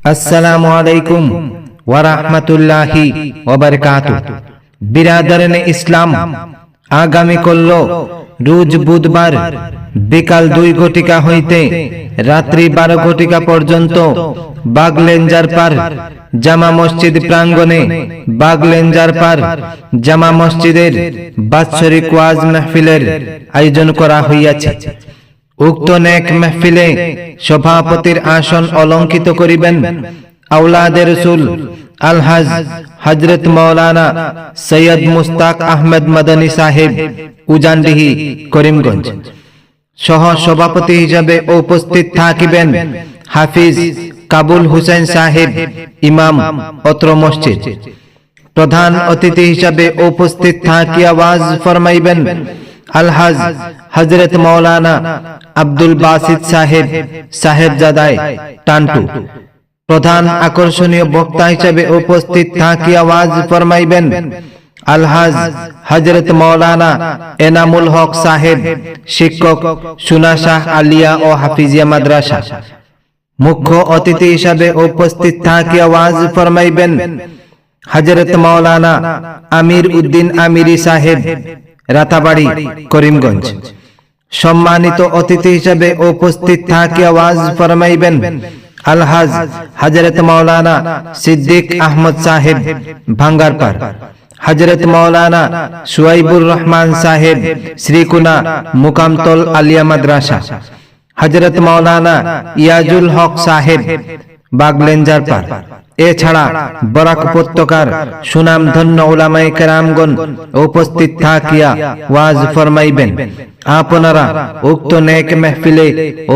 আসসালামু আলাইকুম ওয়া রাহমাতুল্লাহি ওয়া বারাকাতুহু বিরাদরান ইসলাম আগামী করল, রোজ বুধবার বিকাল দুই ঘটিকা হইতে রাত্রি বারো ঘটিকা পর্যন্ত বাগলেঞ্জার পার জামা মসজিদ প্রাঙ্গণে বাগলেঞ্জার পার জামা মসজিদের বাৎসরিক ওয়াজ মাহফিলের আয়োজন করা হইয়াছে। উক্ত নেক মেহফিলে সভাপতির আসন অলঙ্কিত করিবেন আউলাদের রসুল আলহাজ হজরত মৌলানা সৈয়দ মুস্তাক আহমেদ মদনী সাহেব, উজানডিহি, করিমগঞ্জ। সহ সভাপতি হিসাবে উপস্থিত থাকিবেন হাফিজ কাবুল হুসেন সাহেব, ইমাম অত্র মসজিদ। প্রধান অতিথি হিসাবে উপস্থিত থাকি আওয়াজ ফরমাইবেন আলহাজ হজরত মৌলানা আব্দুল বাসিদ সাহেব সাহেবজাদাই টান্টু। প্রধান আকর্ষণীয় বক্তা হিসেবে উপস্থিত থাকি আওয়াজ ফরমাইবেন, আলহাজ হজরত মৌলানা এনামুল হক সাহেব, শিক্ষক সুনাশাহ আলিয়া ও হাফিজিয়া মাদ্রাসা। মুখ্য অতিথি হিসাবে উপস্থিত থাকি আওয়াজ ফরমাইবেন হজরত মৌলানা আমির উদ্দিন আমিরি সাহেব, রাতাবাড়ি, করিমগঞ্জ। সম্মানিত অতিথি হিসাবে উপস্থিত থাকি আওয়াজ ফরমাইবেন আলহাজ হজরত মৌলানা সিদ্দিক আহমদ সাহেব ভাঙ্গারপার হজরত মৌলানা সুয়াইবুর রহমান সাহেব শ্রীকুনা মুকামতল আলিয়া মাদ্রাসা হজরত মৌলানা ইয়াজুল হক সাহেব বাগলেঞ্জার পার। এছাড়া বরাক উপত্যকার সুনাম ধন্য ওলামাই কেরামগণ উপস্থিত থাকিয়া ওয়াজ ফরমাইবেন। আপনারা উক্ত নেক মেহফিলে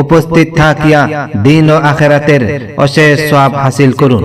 উপস্থিত থাকিয়া দিন ও আখেরাতের অশেষ সওয়াব হাসিল করুন।